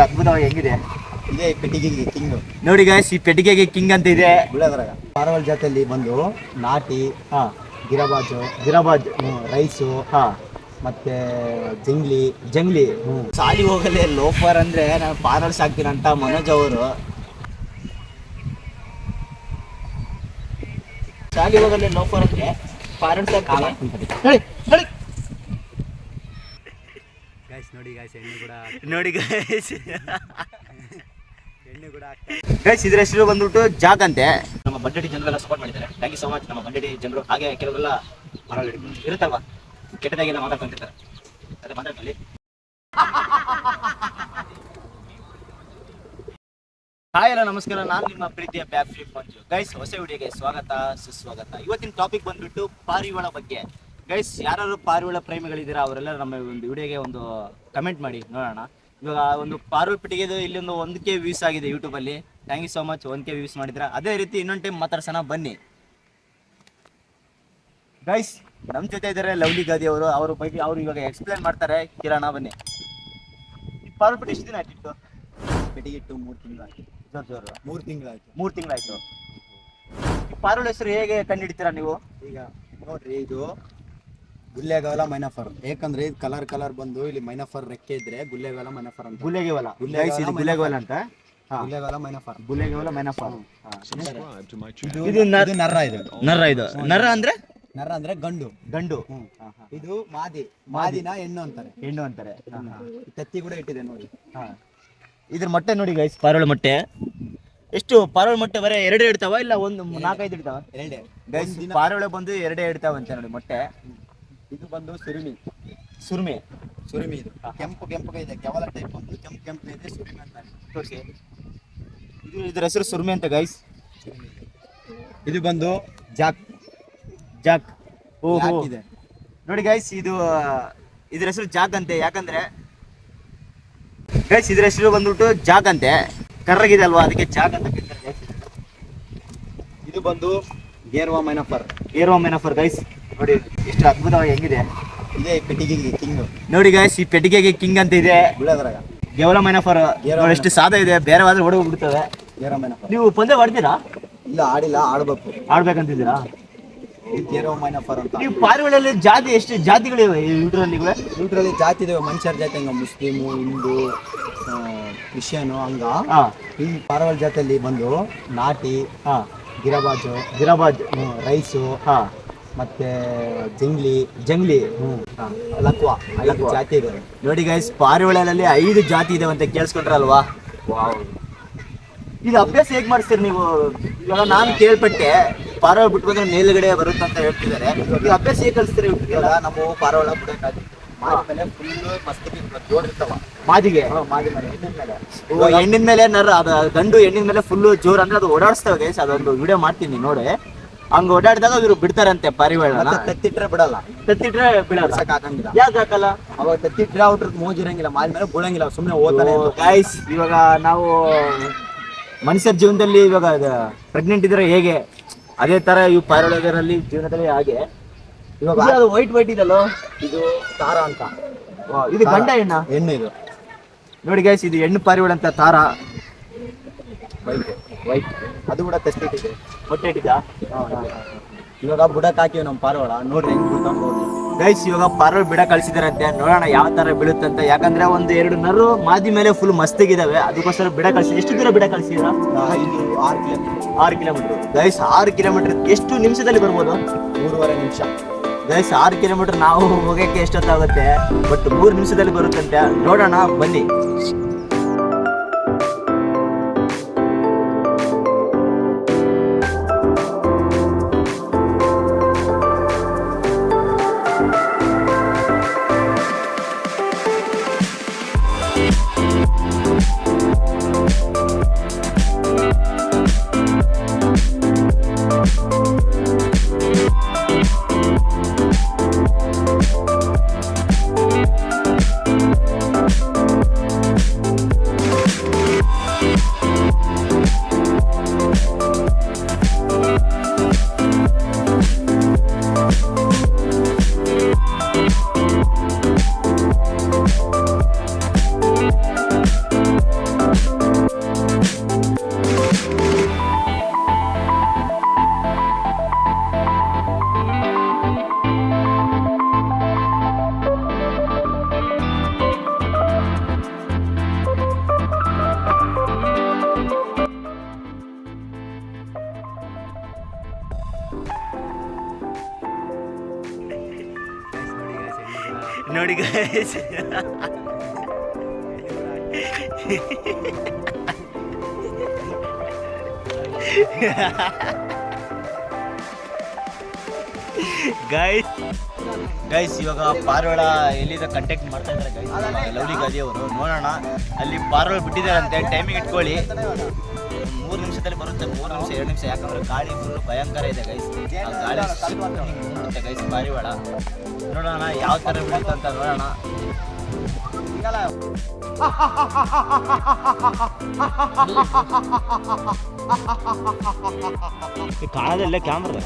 ಎಷ್ಟು ಅದ್ಭುತವಾಗಿ ಹೆಂಗಿದೆ. ಇದೇ ಪೆಟ್ಟಿಗೆಗೆ ಕಿಂಗ್ ನೋಡಿ ಗಾಯ್ಸ್ ಈ ಪೆಟ್ಟಿಗೆಗೆ ಕಿಂಗ್ ಅಂತ ಇದೆ. ಪಾರವಲ್ ಜಾತಿಯಲ್ಲಿ ಬಂದು ನಾಟಿ ಹಾ. ಗಿರಬಾಜು ಗಿರಬಾಜ್ ಹ್ಮ್, ರೈಸು ಹಾ. ಮತ್ತೆ ಜಂಗ್ಲಿ ಜಂಗ್ಲಿ ಹ್ಮ್. ಸಾಲಿ ಹೋಗಲೇ ಲೋಫರ್ ಅಂದ್ರೆ ನಾನು ಪಾರಲ್ಸ್ ಸಾಕ್ತೀನಂತ ಮನೋಜ್ ಅವರು. ಸಾಲಿ ಹೋಗಲೇ ಲೋಫರ್ ಅಂದ್ರೆ ಪಾರಲ್ಸ್ ಗೈಸ್ ನೋಡಿ ಗಾಯ್ಸ್ ಎಣ್ಣೆ ಕೂಡ ನೋಡಿ ಗಾಯ್ಸ್ ಎಣ್ಣೆ ಕೂಡ ಗೈಸ್ ಇದ್ರ ಹೆಸರು ಬಂದ್ಬಿಟ್ಟು ಜಾಕ್ ಅಂತೆ. ನಮ್ಮ ಬಂಡಡಿ ಜನರೆಲ್ಲ ಸಪೋರ್ಟ್ ಮಾಡಿದ್ದಾರೆ. ಥ್ಯಾಂಕ್ ಯು ಸೊ ಮಚ್ ನಮ್ಮ ಬಂಡಡಿ ಜನರು. ಹಾಗೆ ಕೆಲವರೆಲ್ಲ ಇರುತ್ತಲ್ವಾ? ಕೆಟ್ಟದಾಗಿ ನಾವು ಮಾತಾಡ್ಕೊಂತಿರ್ತಾರೆ. ಅದೇ ಮಾತಾಡ್ಕೊಳ್ಳಿ. ಹಾಯ್ ಎಲ್ಲ ನಮಸ್ಕಾರ. ನಾನು ನಿಮ್ಮ ಪ್ರೀತಿಯ ಬ್ಯಾಕ್ ಫ್ಲಿಪ್ ಮಂಜು ಗೈಸ್ ಹೊಸ ವಿಡಿಯೋಗೆ ಸ್ವಾಗತ ಸುಸ್ವಾಗತ. ಇವತ್ತಿನ ಟಾಪಿಕ್ ಬಂದ್ಬಿಟ್ಟು ಪಾರಿವಾಳ ಬಗ್ಗೆ. ಗೈಸ್ ಯಾರು ಪಾರಿವಾಳ ಪ್ರೇಮಿಗಳಿದ್ದೀರಾ ಅವರೆಲ್ಲ ನಮ್ಮ ಒಂದು ವಿಡಿಯೋಗೆ ಒಂದು ಕಮೆಂಟ್ ಮಾಡಿ ನೋಡೋಣ. ಇವಾಗ ಒಂದು ಪಾರ್ವಾಲ್ ಪಿಟಿಗೆ ಇಲ್ಲಿಂದ ಒಂದು ಒಂದು ಕೆ ವ್ಯೂಸ್ ಆಗಿದೆ ಯೂಟ್ಯೂಬಲ್ಲಿ thank you so much one K views ಮಾಡಿದ್ರ ಅದೇ ರೀತಿ ಇನ್ನೊಂದು ಟೈಮ್ ಮಾತಾಡ್ಸೋಣ ಬನ್ನಿ. ಗೈಸ್ ನಮ್ಮ ಜೊತೆ ಇದ್ದಾರೆ ಲವ್ಲಿ ಗಾದಿ ಅವರು. ಅವ್ರ ಬಗ್ಗೆ ಅವರು ಇವಾಗ ಎಕ್ಸ್ಪ್ಲೇನ್ ಮಾಡ್ತಾರೆ. ಕಿರಣ ಬನ್ನಿ. ಪಾರ್ವಲ್ ಪಿಟಿ ಪೆಟ್ಟಿ ಎಷ್ಟು ದಿನ ಆಯ್ತಿತ್ತು ಪೆಟ್ಟಿಗೆ ಇಟ್ಟು ಮೂರು ತಿಂಗಳಾಯ್ತು ಜೋರ್ ಜೋರು. ಮೂರು ತಿಂಗಳಾಯ್ತು ಮೂರು ತಿಂಗಳಾಯ್ತು ಈ ಪಾರುಳ ಹೆಸರು ಹೇಗೆ ಕಂಡಿಡ್ತೀರಾ ನೀವು? ಈಗ ನೋಡ್ರಿ ಇದು ಗುಲ್ಲೆಗಾಲ ಮೈನಫರ್. ಯಾಕಂದ್ರೆ ಇದು ಕಲರ್ ಕಲರ್ ಬಂದು ಇಲ್ಲಿ ಮೈನಫರ್ ರೆಕ್ಕೆ ಇದ್ರೆ ಗುಲ್ಲೆಗಾಲ ಮೈನಫರ್ ಅಂತ. ಗುಲ್ಲೆಗೆವಲ. ಗೈಸ್ ಇದು ಅಂತ? ಹಾ. ಗುಲ್ಲೆಗಾಲ ಮೈನಫರ್. ಗುಲೆಗೆವಲ ಮೈನಫರ್. ಇದು ಇದು ಇದು ನರ ಇದು ನರ ಇದು. ನರ ಅಂದ್ರೆ? ನರ ಅಂದ್ರೆ ಗಂಡು. ಗಂಡು. ಇದು ಮಾದಿ. ಮಾದಿನ ಹೆಣ್ಣು ಅಂತಾರೆ. ಹೆಣ್ಣು ಅಂತಾರೆ. ತತ್ತಿ ಕೂಡ ಇಟ್ಟಿದೆ ನೋಡಿ. ಹಾ. ಇದ್ರ ಮೊಟ್ಟೆ ನೋಡಿ ಗೈಸ್ ಪಾರೋಳ ಮೊಟ್ಟೆ. ಎಷ್ಟು ಪಾರೋಳ ಮೊಟ್ಟೆ ಬರೀ ಎರಡೇ ಇಡ್ತಾವ ಇಲ್ಲ ಒಂದು ನಾಲ್ಕೈದು ಇಡ್ತಾವ? ಎರಡೇ. ಗೈಸ್ ಪಾರೋಳ ಬಂದು ಎರಡೇ ಇಡ್ತಾವಂತೆ ನೋಡಿ ಮೊಟ್ಟೆ. ಇದು ಬಂದು ಸುರಿಮಿ. ಸುರ್ಮೆ. ಸುರಿಮಿ ಇದು. ಕೆಂಪು ಕೆಂಪು ಇದೆ ಕೆವಲ ಟೈಪ್ ಒಂದು. ಕೆಂಪು ಕೆಂಪು ಇದೆ ಸುರಿಮಿ ಅಂತ ಓಕೆ ಇದು ಇದ್ರ ಹೆಸರು ಸುರ್ಮೆ ಅಂತ ಗೈಸ್. ಇದು ಬಂದು ಜಾಕ್. ಜಾಕ್. ಓಹೋ. ಇದೆ. ನೋಡಿ ಗೈಸ್ ಇದು ಇದ್ರ ಹೆಸರು ಜಾಕ್ ಅಂತೆ. ಯಾಕಂದ್ರೆ ಗೈಸ್ ಇದ್ರ ಹೆಸರು ಬಂದ್ಬಿಟ್ಟು ಜಾಕ್ ಅಂತೆ. ಕರ್ರಗಿದೆ ಅಲ್ವಾ? ಅದಕ್ಕೆ ಜಾಕ್ ಅಂತ ಕರೀತಾರೆ ಇದು ಬಂದು ಗೇರ್ವಾ ಮೈನಫರ್. ಗೇರ್ವಾ ಮೈನಫರ್ ಗೈಸ್ ನೋಡಿ ಎಷ್ಟು ಅದ್ಭುತವಾಗಿ ಹೆಂಗಿದೆ. ಇದೇ ಪೆಟ್ಟಿಗೆಗೆ ಕಿಂಗ್ ನೋಡಿ ಗಾಯ್ಸ್ ಈ ಪೆಟ್ಟಿಗೆಗೆ ಕಿಂಗ್ ಅಂತ ಇದೆ. ಬಿಳದ್ರಾಗ ಕೇವಲ ಮೈನಫರ್ ನೋಡಿ ಎಷ್ಟು ಸಾಧ ಇದೆ ಬೇರೆ ಆದ್ರೆ ಹೊಡೆ ಬಿಡ್ತವೆ ಗೇರ್ವಾ ಮೈನಫರ್ ನೀವು ಪಂದ್ಯ ಹೊಡ್ತೀರಾ ಇಲ್ಲ ಆಡಿಲ್ಲ ಆಡ್ಬೇಕು. ಆಡ್ಬೇಕಂತಿದ್ದೀರಾ? ಮೈನಫರ್ ಅಂತ. ನೀವು ಪಾರಿಗಳಲ್ಲಿ ಜಾತಿ ಎಷ್ಟು ಜಾತಿಗಳಿವೆ ಈ ಯೂಟ್ರಲ್ಲಿ ಜಾತಿ ಇದಾವೆ ಮನುಷ್ಯರ ಜಾತಿ ಹಂಗ ಮುಸ್ಲಿಮು ಹಿಂದೂ ಕ್ರಿಶ್ಚಿಯನು ಹಂಗ. ಈ ಪಾರವಲ್ ಜಾತಿಯಲ್ಲಿ ಬಂದು ನಾಟಿ ಹಾ ಗಿರಬಾಜು ಗಿರಾಬಾಜ್. ರೈಸು ಹಾ ಮತ್ತೆ ಜಂಗ್ಲಿ ಜಂಗ್ಲಿ. ಲಕ್ವಾ ಐದು ಜಾತಿ ಇದೆ. ನೋಡಿ ಗೈಸ್ ಪಾರಿವಾಳದಲ್ಲಿ ಐದು ಜಾತಿ ಇದೆ ಅಂತ ಕೇಳಿಸ್ಕೊಂಡ್ರಲ್ವಾ? ಇದು ಅಭ್ಯಾಸ ಹೇಗ್ ಮಾಡಿಸ್ತೀರಿ ನೀವು? ಇವಾಗ ನಾನು ಕೇಳ್ಪಟ್ಟೆ ಪಾರವಾಳ ಬಿಟ್ಕೊಂಡ್ರೆ ಮೇಲುಗಡೆ ಬರುತ್ತೆ ಅಂತ ಹೇಳ್ತಿದ್ದಾರೆ. ಇದು ಅಭ್ಯಾಸ ಹೇಗೆ ಕಲಿಸ್ತೀರಿ ಇವಾಗ ನಾವು ಪಾರವಾಳ ಬಿಡೋಕ್ಕಾಗಿ ಮೇಲೆ ಫುಲ್ ಮಸ್ತ್ ಜೋಡ್ ಇರ್ತಾವ. ಮಾದಿಗೆ? ಹ್ಮ್, ಮಾದಿ ಮೇಲೆ ಹೆಣ್ಣಿನ ಮೇಲೆ. ಓ, ಹೆಣ್ಣಿನ ಮೇಲೆ ನರ ಅದು ಗಂಡು ಹೆಣ್ಣಿನ ಮೇಲೆ ಫುಲ್ ಜೋರ್ ಅಂದ್ರೆ ಅದು ಓಡಾಡಿಸ್ತಾವೆ ಗೈಸ್ ಅದೊಂದು ವಿಡಿಯೋ ಮಾಡ್ತೀನಿ ನೋಡಿ. ಹಂಗ ಓಡಾಡಿದಾಗ ಇವ್ರು ಬಿಡ್ತಾರಂತೆ ಪರಿವಾರ ಮತ್ತೆ ತತ್ತಿಟ್ರೆ ಬಿಡಲ್ಲ. ತತ್ತಿಟ್ರೆ ಬಿಡಲ್ಲ. ಸಾಕಾಗಂಗಿಲ್ಲ ಯಾಕೆ ಹಾಕಲ್ಲ? ಅವಾಗ ತತ್ತಿಟ್ರೆ ಅವ್ರ ಮೋಜಿರಂಗಿಲ್ಲ ಮಾದಿ ಮೇಲೆ ಬೀಳಂಗಿಲ್ಲ ಸುಮ್ಮನೆ ಓದ್ತಾನೆ ಗಾಯ್ಸ್ ಇವಾಗ ನಾವು ಮನುಷ್ಯರ ಜೀವನದಲ್ಲಿ ಇವಾಗ ಪ್ರೆಗ್ನೆಂಟ್ ಇದ್ರೆ ಹೇಗೆ? ಅದೇ ತರ ಇವು ಪಾರಿವಾಳದಲ್ಲಿ ಜೀವನದಲ್ಲಿ ಹಾಗೆ. ಇವಾಗ ಅದು ವೈಟ್ ವೈಟ್ ಇದಲ್ಲ ಇದು ತಾರ ಅಂತ. ಇದು ಗಂಡ ಹೆಣ್ಣ? ಹೆಣ್ಣು ಇದು. ನೋಡಿ ಗೈಸ್ ಇದು ಹೆಣ್ಣು ಪಾರಿವಾಳ ಅಂತ ತಾರ. ವೈಟ್ ವೈಟ್ ಅದು ಕೂಡ ತತ್ತಿಟ್ಟಿದೆ. ಇವಾಗ ಬುಡಕ್ ಹಾಕಿವಿ ನಮ್ಮ ಪಾರವಾಳ? ನೋಡ್ರಿ ಹೆಂಗ್ ಗೈಸ್ ಇವಾಗ ಪಾರಿವಾಳ ಬಿಡ ಕಳ್ಸಿದಾರಂತೆ ನೋಡೋಣ ಯಾವ ತರ ಬೀಳುತ್ತಂತ ಯಾಕಂದ್ರೆ ಒಂದು ಎರಡು ನರು ಮಾದಿ ಮೇಲೆ ಫುಲ್ ಮಸ್ತಿಗಿದಾವೆ. ಅದಕ್ಕೋಸ್ಕರ ಬಿಡ ಕಳ್ಸಿ. ಎಷ್ಟು ದೂರ ಬಿಡ ಕಳ್ಸಿದ್ರ? ಆರು ಕಿಲೋಮೀಟರ್ ಆರು ಕಿಲೋಮೀಟರ್ ಗೈಸ್ ಆರು ಕಿಲೋಮೀಟರ್ ಎಷ್ಟು ನಿಮಿಷದಲ್ಲಿ ಬರ್ಬೋದು? ಮೂರುವರೆ ನಿಮಿಷ. ಗೈಸ್ ಆರು ಕಿಲೋಮೀಟರ್ ನಾವು ಹೋಗಕ್ಕೆ ಎಷ್ಟೊತ್ತಾಗುತ್ತೆ? ಬಟ್ ಮೂರು ನಿಮಿಷದಲ್ಲಿ ಬರುತ್ತಂತೆ. ನೋಡೋಣ ಬನ್ನಿ. ನೋಡಿ ಗೈಸ್ ಗೈಸ್ ಗೈಸ್ ಇವಾಗ ಪಾರೋಳ ಎಲ್ಲಿಂದ ಕಂಟ್ಯಾಕ್ಟ್ ಮಾಡ್ತಾ ಇದ್ದಾರೆ ಗೈಸ್ ಲವ್ಲಿ ಗಾದಿ ಅವರು ನೋಡೋಣ. ಅಲ್ಲಿ ಪಾರೋಳ ಬಿಟ್ಟಿದ್ದಾರಂತೆ ಟೈಮಿಂಗ್ ಇಟ್ಕೊಳ್ಳಿ. ನಿಮಿಷ ಎರಡು ನಿಮಿಷ ಯಾಕಂದ್ರೆ ಗಾಳಿ ಫುಲ್ ಭಯಂಕರ ಇದೆ ಗೈಸ್ ಆ ಗಾಳಿ ಬರುತ್ತೆ ಗೈಸ್ ಪಾರಿವಾಳ ನೋಡೋಣ ಯಾವ ಥರ ಬೀಳುತ್ತೆ ಅಂತ ನೋಡೋಣ. ಕಾಣದಲ್ಲೇ ಕ್ಯಾಮ್ರಾ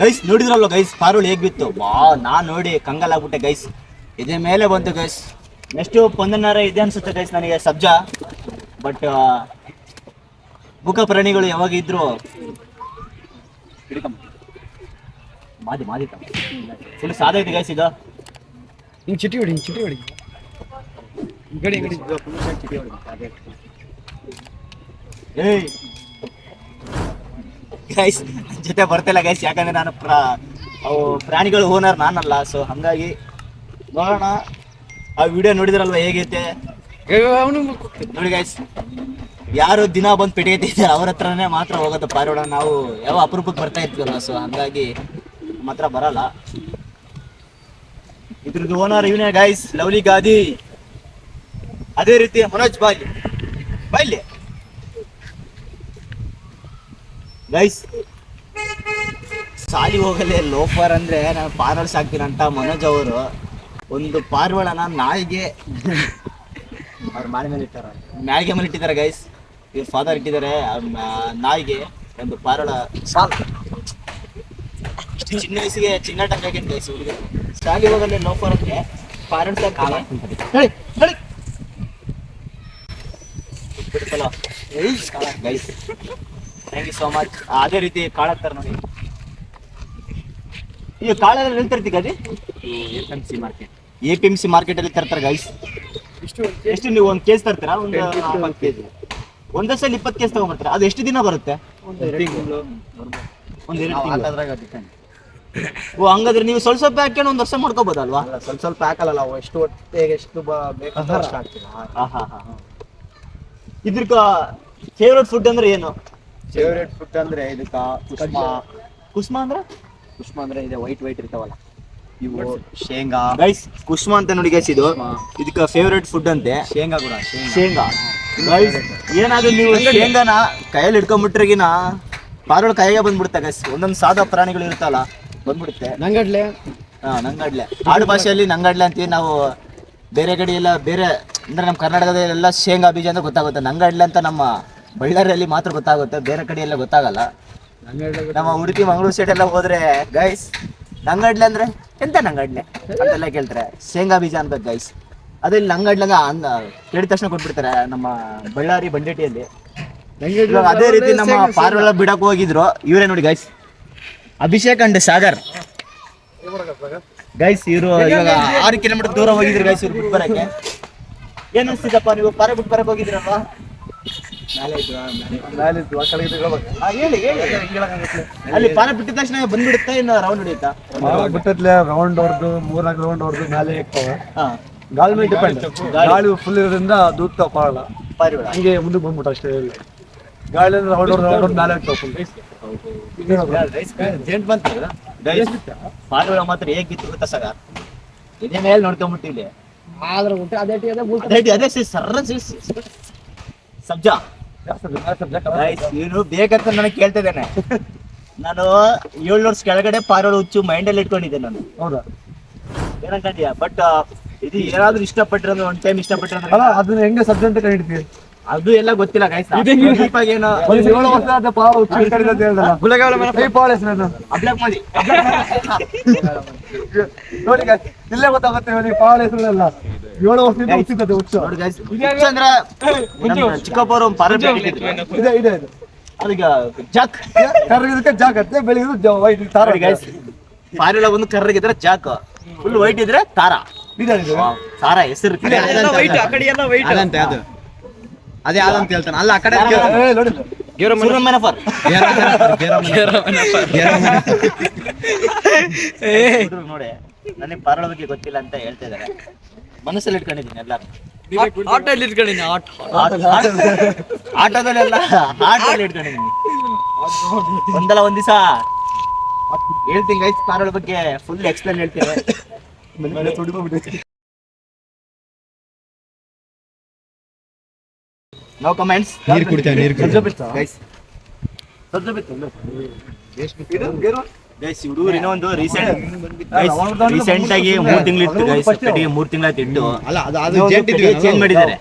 ಗೈಸ್ ನೋಡಿದ್ರಲ್ಲ ಗೈಸ್ ಪಾರುಳು ಹೇಗ್ ಬಿತ್ತು? ಬಾ ನಾ ನೋಡಿ ಕಂಗಲಾಗ್ಬಿಟ್ಟೆ ಗೈಸ್ ಇದೇ ಮೇಲೆ ಬಂತು ಗೈಸ್ ನೆಕ್ಸ್ಟ್ ಪೊಂದನಾರ ಇದೆ ಅನ್ಸುತ್ತೆ ಗೈಸ್ ನನಗೆ ಸಬ್ಜ. ಬಟ್ ಬುಕ ಪ್ರಾಣಿಗಳು ಯಾವಾಗ ಇದ್ರು. ಮಾದಿ ಮಾದಿ ಫುಲ್ ಸಾಧ ಇದೆ ಗೈಸ್ ಇದು ಹಿಂಗ್ ಚಿಟಿ ಹೊಡಿ ಹಿಂಗ್ ಚಿಟಿ ಹೊಡಿ. ಗಡಿ ಗಡಿ. ಏಯ್ ಗೈಸ್ ಜೊತೆ ಬರ್ತಿಲ್ಲ ಗೈಸ್ ಯಾಕಂದ್ರೆ ನಾನು ಪ್ರಾ ಅವು ಪ್ರಾಣಿಗಳು ಓನರ್ ನಾನಲ್ಲ ಸೊ ಹಂಗಾಗಿ ನೋಡೋಣ. ಆ ವಿಡಿಯೋ ನೋಡಿದ್ರಲ್ವ ಹೇಗೈತೆ? ನೋಡಿ ಗೈಸ್ ಯಾರು ದಿನ ಬಂದು ಪೆಟ್ಟಿಗೆ ಅವ್ರ ಹತ್ರನೇ ಮಾತ್ರ ಹೋಗೋದು ಪಾರೋಣ ನಾವು ಯಾವ ಅಪರೂಪಕ್ಕೆ ಬರ್ತಾ ಇರ್ತೀವಲ್ಲ ಸೊ ಹಂಗಾಗಿ ಮಾತ್ರ ಬರಲ್ಲ. ಇದ್ರದ್ದು ಓನರ್ ಇವನೇ ಗೈಸ್ ಲವ್ಲಿ ಗಾದಿ. ಅದೇ ರೀತಿ ಮನೋಜ್ ಬಾಯ್ಲಿ ಗೈಸ್ ಸಾಲಿ ಹೋಗಲೇ ಲೋಫರ್ ಅಂದ್ರೆ ನಾನು ಪಾರ್ವಳ ಸಾಕ್ತೀನಿ ಅಂತ ಮನೋಜ್ ಅವರು. ಒಂದು ಪಾರ್ವಳನ ನಾಯಿಗೆ ಅವ್ರ ಮಾಡಿ ಮೇಲೆ ಇಟ್ಟಾರ. ನಾಯಿಗೆ ಮೇಲೆ ಇಟ್ಟಿದ್ದಾರೆ ಗೈಸ್ ಇವ್ರ ಫಾದರ್ ಇಟ್ಟಿದ್ದಾರೆ ನಾಯಿಗೆ ಒಂದು ಪಾರ್ವಳ. ಸಾಲ್. ಚಿನ್ನ ವಯಸ್ಸಿಗೆ ಆಗೇನು ಗೈಸ್ ಹುಡುಗ ಸಾಲಿ ಹೋಗಲೇ ಲೋಫರ್ ಅಂದ್ರೆ ಹೇಳಿ ಬಿಡ್ತಲ್ಲ. Guys thank you so much ಅದೇ ರೀತಿ ಕಾಳಾಗ್ತಾರೆ ನೋಡಿ. ಈಗ ಕಾಳೆಲ್ಲ ಅದೇ ಎ ಗದಿ M C market A P M C ಮಾರ್ಕೆಟಲ್ಲಿ ತರ್ತಾರೆ ಗೈಸ್ ಇಷ್ಟು ಎಷ್ಟು ನೀವು ಒಂದು ಕೇಸ್ ತರ್ತೀರಾ? ಒಂದು ಇಪ್ಪತ್ತು ಕೆಜಿ ಒಂದೇ ಸಲ ಇಪ್ಪತ್ತು ಕೇಸ್ ತಗೊಂಡ್ಬರ್ತೀರಾ ಅದು ಎಷ್ಟು ದಿನ ಬರುತ್ತೆ? ಒಂದು ಎರಡು ತಿಂಗಳು. ಡಿಪೆಂಡ್ ಓ ಹಂಗಾದ್ರೆ ನೀವು ಸ್ವಲ್ಪ ಸ್ವಲ್ಪ ಹಾಕೊಂಡು ಒಂದು ವರ್ಷ ಮಾಡ್ಕೋಬೋದಲ್ವಾ? ಅಲ್ಲ ಸ್ವಲ್ಪ ಸ್ವಲ್ಪ ಹಾಕಲ್ಲ ನಾವು ಎಷ್ಟು ಹೊಟ್ಟೆಗೆ ಎಷ್ಟು ಬ- ಬೇಕು ಅಂತ ಅಷ್ಟು ಹಾಕ್ತೀವಿ ಹಾ ಹಾ ಹಾ ಇದ್ರ ಫೇವ್ರೆಟ್ ಫುಡ್ ಅಂದ್ರೆ ಏನು? ಫೇವ್ರೇಟ್ ಫುಡ್ ಅಂದ್ರೆ ಇದಕ್ಕ ಕುಸ್ಮ. ಕುಸ್ಮ ಅಂದ್ರೆ? ಕುಸ್ಮ ಅಂದ್ರೆ ಇದೆ ವೈಟ್ ವೈಟ್ ಇರ್ತಾವಲ್ಲ. ಇವು ಶೇಂಗಾ. ಗೈಸ್ ಕುಸ್ಮ ಅಂತ ನೋಡಿ ಗೈಸ್ ಇದು. ಇದಕ್ಕೆ ಫೇವ್ರೇಟ್ ಫುಡ್ ಅಂತೆ. ಶೇಂಗಾ ಕೂಡ ಶೇಂಗಾ. ಗೈಸ್ ಏನಾದ್ರು ನೀವು ಶೇಂಗಾನ ಕೈಯಲ್ಲಿ ಹಿಡ್ಕೊಂಡ್ಬಿಟ್ರೆಗಿನ ಪಾರೋಳ ಕೈಗೆ ಬಂದ್ಬಿಡುತ್ತೆ ಗೈಸ್ ಒಂದೊಂದು ಸಾದಾ ಪ್ರಾಣಿಗಳು ಇರುತ್ತಲ್ಲ ಬಂದ್ಬಿಡುತ್ತೆ. ನಂಗಡ್ಲೆ. ಹಾ ನಂಗಡ್ಲೆ. ಆಡು ಭಾಷೆಯಲ್ಲಿ ನಂಗಡ್ಲೆ ಅಂತೀವಿ. ನಾವು ಬೇರೆ ಕಡೆ ಎಲ್ಲ ಬೇರೆ ಅಂದ್ರೆ ನಮ್ಮ ಕರ್ನಾಟಕದಲ್ಲೆಲ್ಲ ಶೇಂಗಾ ಬೀಜ ಅಂತ ಗೊತ್ತಾಗುತ್ತೆ. ನಂಗಡ್ಲೆ ಅಂತ ನಮ್ಮ ಬಳ್ಳಾರಿಯಲ್ಲಿ ಮಾತ್ರ ಗೊತ್ತಾಗುತ್ತೆ ಬೇರೆ ಕಡೆ ಎಲ್ಲ ಗೊತ್ತಾಗಲ್ಲ. ನಮ್ಮ ಉಡುಪಿ ಮಂಗಳೂರು ಸೈಡ್ ಎಲ್ಲ ಹೋದ್ರೆ ಗೈಸ್ ನಂಗಡ್ಲೆ ಅಂದ್ರೆ ಎಂತ ನಂಗಡ್ಲೆ ಅಂತೆಲ್ಲ ಕೇಳ್ತಾರೆ. ಶೇಂಗಾ ಬೀಜ ಅನ್ಬೇಕು ಗೈಸ್ ಅದೇ ನಂಗಡ್ಲೆ ಅಂದ ಕೇಳಿದ ತಕ್ಷಣ ಕೊಟ್ಬಿಡ್ತಾರೆ ನಮ್ಮ ಬಳ್ಳಾರಿ ಬಂಡೇಟಿಯಲ್ಲಿ. ಅದೇ ರೀತಿ ನಮ್ಮ ಪಾರ್ವೆಲ್ಲ ಬಿಡಕ್ ಹೋಗಿದ್ರು. ಇವರೇ ನೋಡಿ guys Abhishek and Sagar. Guys ಇವರು ಇವಾಗ ಆರು ಕಿಲೋಮೀಟರ್ ದೂರ ಹೋಗಿದ್ರು ಗೈಸ್ ಇವ್ರು ಬಿಟ್ಟು ಬರಕ್ಕೆ ಏನ್ ಅನ್ಸ್ತಿದ್ದಪ್ಪ ನೀವು? ಪಾರ ಬಿಟ್ಟು ಬರಕ್ ಹೋಗಿದ್ರಲ್ವಾ? ಆ, ಹೇಳಿ ಹೇಳಿ ಅಲ್ಲಿ ಪಾನ ಬಿಟ್ಟಿದ ತಕ್ಷಣ ಬಂದ್ಬಿಡುತ್ತಾ ಇನ್ನು ರೌಂಡ್ ಹೊಡಿಯುತ್ತಾ? ಬಿಟ್ಟದ್ಲೆ ರೌಂಡ್ ಹೊಡೆದು ಮೂರ್ನಾಲ್ಕು ರೌಂಡ್ ಹೊಡೆದು ಮೇಲೆ ಇರ್ತವೆ ಹಾ. ಗಾಳಿ ಮೇಲೆ ಡಿಪೆಂಡ್ ಗಾಳಿ. ಫುಲ್ ಇರೋದ್ರಿಂದ ದೂತ್ ಪಾರಲ್ಲ ಹಂಗೆ ಮುಂದಕ್ಕೆ ಬಂದ್ಬಿಟ್ಟು ಅಷ್ಟೇ ಇಲ್ಲ. ಗಾಳಿ ಅಂದ್ರೆ ರೌಂಡ್ ಹೊಡೆದು ರೌಂಡ್ ಹೊಡೆದು ಮೇಲೆ ಇರ್ತಾವೆ ಫುಲ್ ಜೇಂಟ್ ಬಂತು? ಪಾರಿವಾಳ ಮಾತ್ರ ಹೇಗ್ ಬಿತ್ತು ಗೊತ್ತಾ ಸಗ ಇದೇ ಮೇಲೆ ನೋಡ್ಕೊಂಬಿಟ್ಟು ಇಲ್ಲಿ. ಆದ್ರೆ ಊಟ ಅದೇ ಅದೇ ಬೂಟ್ ಅದೇ ಅದೇ ಸಿ ಸರ್ರ ಸಿ- ಸಬ್ಜಾ. ಇವನು ಬೇಕಂತ ನನಗೆ ಕೇಳ್ತಾ ಇದ್ದಾನೆ. ನಾನು ಏಳು ವರ್ಷ ಕೆಳಗಡೆ ಪಾರೋಳ ಹುಚ್ಚು ಮೈಂಡಲ್ಲಿ ಇಟ್ಕೊಂಡಿದ್ದೆ ನಾನು. ಹೌದಾ? ಏನಂತೀಯ ಬಟ್ ಇದು ಏನಾದ್ರೂ ಇಷ್ಟಪಟ್ಟಿರೋದು ಒನ್ ಟೈಮ್ ಇಷ್ಟಪಟ್ಟಿರೋದು ಅದನ್ನ ಹೆಂಗೆ ಸಬ್ಜೆಕ್ಟ್ ಕಂಡಿಡ್ತೀವಿ ಅದು ಎಲ್ಲ ಗೊತ್ತಿಲ್ಲ ಗೈಸ್ ಏನು ಒಂದು ಏಳು ವರ್ಷ ಆದ ಪಾವ ಹುಚ್ಚು ಹಿಡ್ಕೊಂಡಿದೆ ಅಂತ ಹೇಳ್ದಲ್ಲ. ಪಾವಳ ಹೆಸರು ಅಬ್ಲಾಕ್ ಮಾಡಿ ನೋಡಿ ಇಲ್ಲೇ ಗೊತ್ತಾಗುತ್ತೆ ಇವನಿಗೆ ಪಾವಳ ಹೆಸರಲ್ಲ ಏಳು ವರ್ಷದಿಂದ ಹುಚ್ಚಿದ್ದದೆ ಹುಚ್ಚು. ನೋಡಿ ಅಂದ್ರೆ ಚಿಕ್ಕಪ್ಪರು ಇದೆ ಇದೆ ಇದೆ. ಅದಕ್ಕೆ ಜಾಕ್. ಕರ್ಗಿದಕ್ಕೆ ಬೆಳಿ ಬೆಳಿಗ್ಗೆ ವೈಟ್ ತಾರ ನೋಡಿ ಗೈಸ್ ಪಾರಿವಾಳ ಒಂದು ಕರ್ರಗಿದ್ರೆ ಜಾಕ್. ಫುಲ್ ವೈಟ್ ಇದ್ರೆ ತಾರ. ವಾವ್. ಸಾರ ಹೆಸರು. ಅದಂತೆ ಅದು. ಅದೇ ಯಾವ್ದಂತ ಹೇಳ್ತಾನೆ. ಅಲ್ಲ ಆ ಕಡೆ ನೋಡಿ. ನನಗೆ ಪಾರಳ ಬಗ್ಗೆ ಗೊತ್ತಿಲ್ಲ ಅಂತ ಹೇಳ್ತಾ ಇದ್ದಾರೆ. ಮನಸ್ಸಲ್ಲಿ ಇಟ್ಕೊಂಡಿದ್ದೀನಿ ಎಲ್ಲಾರು ಆಟೋದಲ್ಲಿ ಇಟ್ಕೊಂಡಿದ್ದೀನಿ ಆಟ. ಆಟೋದಲ್ಲೆಲ್ಲ ಆಟೋದಲ್ಲಿ ಇಟ್ಕೊಂಡಿದ್ದೀನಿ. ಒಂದಲ್ಲ ಒಂದ್ ದಿವಸ. ಹೇಳ್ತೀನಿ ಗೈಸ್ ಪಾರಳ ಬಗ್ಗೆ ಫುಲ್ ಎಕ್ಸ್ಪ್ಲೇನ್ ಹೇಳ್ತೀನಿ. ನೋ ಕಮೆಂಟ್ಸ್ ನೀರು ಕುಡಿತೇವೆ ನೀರ್ ಗೈಸ್ ಗೈಸ್ ಹುಡುಗರು ಇನ್ನೂ ಒಂದು ರೀಸೆಂಟ್ ರೀಸೆಂಟ್ ಆಗಿ ಮೂರ್ ತಿಂಗಳು ಇತ್ತು ಗೈಸ್ ಕಟ್ಟಿಗೆ ಮೂರ್ ತಿಂಗಳ ಇಟ್ಟು. ಅಲ್ಲ ಅದು ಚೇಂಜ್ ಮಾಡಿದ್ದಾರೆ.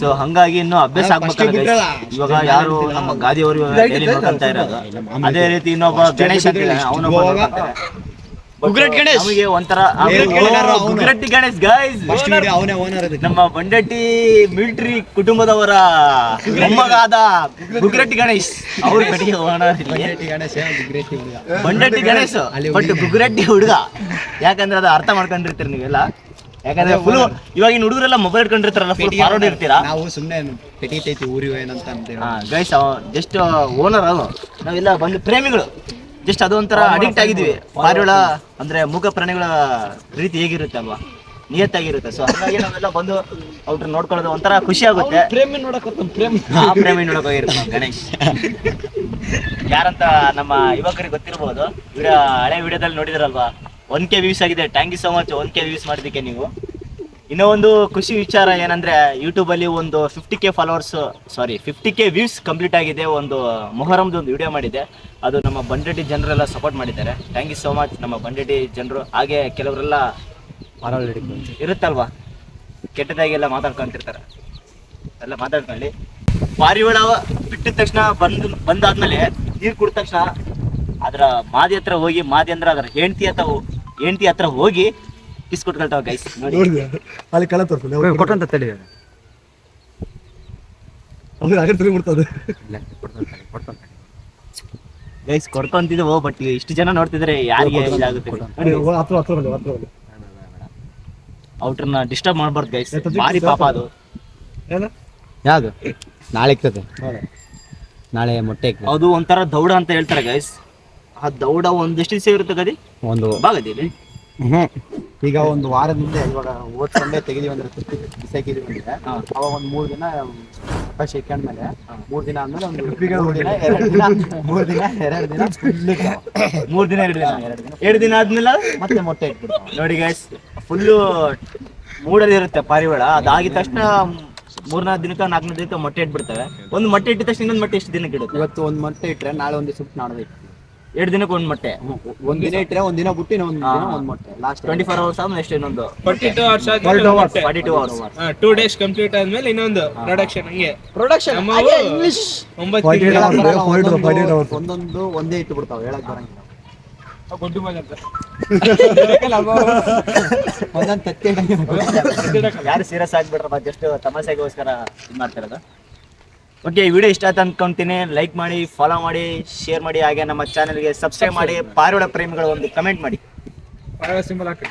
ಸೊ ಹಂಗಾಗಿ ಇನ್ನು ಅಭ್ಯಾಸ ಆಗ್ಬೇಕಲ್ಲ. ಇವಾಗ ಯಾರು ನಮ್ಮ ಗಾದಿಯವರು ಡೈಲಿ ನೋಡ್ಕೊಂತ ಇರೋದು. ಅದೇ ರೀತಿ ಇನ್ನೊಬ್ಬ ಗಣೇಶ್ ಅಂತ ಇದ್ದಾನೆ, ಅವನೊಬ್ಬ ಗಣೇಶ್. ನಮಗೆ ಒಂಥರ ಕೇಳಿದಾರ ಅವ್ನು. ಉಗ್ರಟ್ಟಿ ಗಣೇಶ್ ಗೈಸ್ ಅವನೇ ಓನರ್ ಅದಕ್ಕೆ ನಮ್ಮ ಬಂಡಟ್ಟಿ ಮಿಲಿಟರಿ ಕುಟುಂಬದವರ ಮೊಮ್ಮಗಾದ ಗುಗ್ರಟ್ಟಿ ಗಣೇಶ್ ಅವ್ರ ಕಡೆಗೆ ಓನರ್ ಬಂಡಟ್ಟಿ ಗಣೇಶ್ ಬಟ್ ಗುಗ್ರಟ್ಟಿ ಹುಡುಗ. ಯಾಕಂದ್ರೆ ಅದು ಅರ್ಥ ಮಾಡ್ಕೊಂಡಿರ್ತೀರಿ ನೀವೆಲ್ಲ? ಯಾಕಂದ್ರೆ ಫುಲ್ ಇವಾಗಿನ ಹುಡುಗರೆಲ್ಲ ಮೊಬೈಲ್ ಇಟ್ಕೊಂಡಿರ್ತಾರಲ್ಲ ಫುಲ್ ಫಾರ್ವರ್ಡ್ ಇರ್ತೀರಾ? ನಾವು ಸುಮ್ಮನೆ ಪೆಟಿತೈತಿ ಊರಿವೆ ಏನಂತ ಅಂತೇಳಿ ಗೈಸ್ ಜಸ್ಟ್ ಓನರ್ ಅವ. ನಾವೆಲ್ಲ ಬಂದು ಪ್ರೇಮಿಗಳು. ಜಸ್ಟ್ ಅದೊಂಥರ ಅಡಿಕ್ಟ್ ಆಗಿದ್ವಿ. ಪಾರಿವಾಳ ಅಂದ್ರೆ ಮೂಕ ಪ್ರಾಣಿಗಳ ರೀತಿ ಹೇಗಿರುತ್ತೆ ಅಲ್ವಾ? ನಿಯತ್ತಾಗಿರುತ್ತೆ. ಸೊ ಹಾಗಾಗಿ ನಾವೆಲ್ಲ ಬಂದು ಅವ್ರ ನೋಡ್ಕೊಳ್ಳೋದು ಒಂಥರ ಖುಷಿ ಆಗುತ್ತೆ. ಪ್ರೇಮಿ ನೋಡಕ್ ಪ್ರೇಮಿ. ಆ ಪ್ರೇಮಿ ನೋಡಕ್ ಹೋಗಿರ್ತಾನೆ ಗಣೇಶ್. ಯಾರಂತ ನಮ್ಮ ಯುವಕರಿಗೆ ಗೊತ್ತಿರಬಹುದು ವಿಡಿಯೋ ಹಳೆ ವಿಡಿಯೋದಲ್ಲಿ ನೋಡಿದ್ರಲ್ವಾ? ಒನ್ ಕೆ ವ್ಯೂಸ್ ಆಗಿದೆ. Thank you so much one K views ಮಾಡಿದ್ದಕ್ಕೆ ನೀವು. ಇನ್ನೂ ಒಂದು ಖುಷಿ ವಿಚಾರ ಏನಂದ್ರೆ ಯೂಟ್ಯೂಬ್ ಅಲ್ಲಿ ಒಂದು fifty K followers sorry fifty K views complete ಆಗಿದೆ ಒಂದು ಮೊಹರಂದು ಒಂದು ವಿಡಿಯೋ ಮಾಡಿದೆ. ಅದು ನಮ್ಮ ಬಂಡೆಡ್ಡಿ ಜನರೆಲ್ಲ ಸಪೋರ್ಟ್ ಮಾಡಿದ್ದಾರೆ. ಥ್ಯಾಂಕ್ ಯು ಸೋ ಮಚ್ ನಮ್ಮ ಬಂಡೆಡ್ಡಿ ಜನರು. ಹಾಗೆ ಕೆಲವರೆಲ್ಲ ಇರುತ್ತಲ್ವಾ? ಕೆಟ್ಟದಾಗೆಲ್ಲ ಮಾತಾಡ್ಕೊಂತಿರ್ತಾರೆ. ಎಲ್ಲ ಮಾತಾಡ್ಕೊಳ್ಳಿ. ಪಾರಿವಾಳ ಬಿಟ್ಟಿದ ತಕ್ಷಣ ಬಂದು, ಬಂದಾದ್ಮೇಲೆ ನೀರು ಕುಡಿದ ತಕ್ಷಣ ಅದರ ಮಾದಿ ಹತ್ರ ಹೋಗಿ, ಮಾದಿ ಅಂದ್ರೆ ಅದರ ಹೆಂಡತಿ ಹತ್ರ ಹೆಂಡತಿ ಹತ್ರ ಹೋಗಿ ಕಿಸ್ ಕೊಟ್ಕೊಳ್ತಾವ ಗೈಸ್ ನೋಡಿ. ಅಲ್ಲಿ ಕಳ ತೋರ್ಸು ಕೊಟ್ಟಂತ ತಡಿ ಅವ್ರು ಹಾಗೆ ತಿರುಗಿ ಬಿಡ್ತದೆ ಗೈಸ್ ಕೊಡ್ಕೊಂತಿದ್ವು ಬಟ್ ಇಷ್ಟು ಜನ ನೋಡ್ತಿದ್ರೆ ಯಾರಿಗೆ ಇದಾಗುತ್ತೆ? ಹತ್ರ ಹತ್ರ ಬಂದು ಹತ್ರ ಬಂದು ಅವ್ರನ್ನ ಡಿಸ್ಟರ್ಬ್ ಮಾಡ್ಬಾರ್ದು ಗೈಸ್ ಭಾರಿ ಪಾಪ ಅದು. ಏನು? ಯಾವ್ದು? ನಾಳೆ ಇಕ್ತದೆ ನಾಳೆ ಮೊಟ್ಟೆ ಅದು ಒಂಥರ ದೌಡ ಅಂತ ಹೇಳ್ತಾರೆ ಗೈಸ್ ಆ ದೌಡ ಒಂದಿಷ್ಟು ಸೇರುತ್ತೆ ಇರುತ್ತೆ ಗದಿ? ಒಂದು ಬಾಗದಿಲ್ಲಿ ಈಗ ಒಂದು ವಾರದಿಂದ ಇವಾಗ ಹೋದ್ ಸಂಡೆ ತೆಗೆದಿವಿ ಅಂದ್ರೆ ಬಿಸಾಕಿದೀವಿ ಅಂದ್ರೆ. ಅವಾಗ ಒಂದ್ ಮೂರ್ ದಿನ ಶೆಕ್ಕಂಡ್ ಮೇಲೆ. ಹಾ. ಮೂರ್ ದಿನ ಆದ್ಮೇಲೆ ಒಂದು ಮೂರ್ ದಿನ ಎರಡ್ ದಿನ ಮೂರ್ ದಿನ ಎರಡ್ ದಿನ. ಫುಲ್. ಮೂರ್ ದಿನ ಎರಡು ದಿನ ಎರಡು ದಿನ. ಆದ್ಮೇಲೆ? ಮತ್ತೆ ಮೊಟ್ಟೆ ಇಟ್ಬಿಡ್ತಾವ ನೋಡಿ ಗೈಸ್ ಫುಲ್ಲು ಮೂಡಲ್ಲಿ ಇರುತ್ತೆ ಪಾರಿವಾಳ. ಅದಾಗಿದ ತಕ್ಷಣ ಮೂರ್ನಾಲ್ಕು ದಿನಕ್ಕೆ ನಾಲ್ಕನೇ ದಿನಕ್ಕೆ ಮೊಟ್ಟೆ ಇಟ್ಬಿಡ್ತವೆ. ಒಂದು ಮೊಟ್ಟೆ ಇಟ್ಟಿದ ತಕ್ಷಣ ಇನ್ನೊಂದು ಮೊಟ್ಟೆ ಎಷ್ಟು ದಿನಕ್ಕೆ ಇಡುತ್ತೆ. ಇವತ್ತು ಒಂದು ಮೊಟ್ಟೆ ಇಟ್ರೆ ನಾಳೆ ಒಂದು ಸುಟ್ಟು ನಾಡ್ದು ಇಟ್ಟು ಎರಡು ದಿನಕ್ಕೆ ಒಂದ್ ಮೊಟ್ಟೆ. ಒಂದ್ ದಿನ ಇಟ್ರೆ ಒಂದ್ ದಿನ ಬಿಟ್ಟು ಇನ್ನೊಂದ್ ದಿನ ಹಾ. ಒಂದ್ ಮೊಟ್ಟೆ. ಲಾಸ್ಟ್ ಟ್ವೆಂಟಿ ಫೋರ್ ಅವರ್ಸ್ ಆದ್ಮೇಲೆ ಎಷ್ಟು ಇನ್ನೊಂದು. Forty two hours forty two hours two days complete ಆದ್ಮೇಲೆ ಇನ್ನೊಂದು ಪ್ರೊಡಕ್ಷನ್ ಹಂಗೆ. ಪ್ರೊಡಕ್ಷನ್ ಇಂಗ್ಲಿಷ್ ಒಂಬತ್ತು. ಒಂದೊಂದು ಒಂದೇ ಇಟ್ಟು ಬಿಡ್ತಾವ ಹೇಳಕ್ ಬರಂಗಿಲ್ಲ. ಗೊಡ್ಡು ಮಗ ಅಂತ. ಒಂದೊಂದ್ ತತ್ತೆ ಯಾರು ಸೀರಿಯಸ್ ಆಗ್ಬಿಟ್ರಪ್ಪ ಜಸ್ಟ್ ತಮಾಷೆಗೋಸ್ಕರ ಇದ್ ಮಾಡ್ತಿರೋದು ಓಕೆ ವಿಡಿಯೋ ಇಷ್ಟ ಆಯ್ತು ಅಂದ್ಕೊಂತೀನಿ ಲೈಕ್ ಮಾಡಿ ಫಾಲೋ ಮಾಡಿ ಶೇರ್ ಮಾಡಿ, ಹಾಗೆ ನಮ್ಮ ಚಾನೆಲ್ಗೆ ಸಬ್ಸ್ಕ್ರೈಬ್ ಮಾಡಿ. ಪಾರಿವಾಳ ಪ್ರೇಮಿಗಳು ಒಂದು ಕಮೆಂಟ್ ಮಾಡಿ. ಸಿಂಬಲ್ ಹಾಕಿ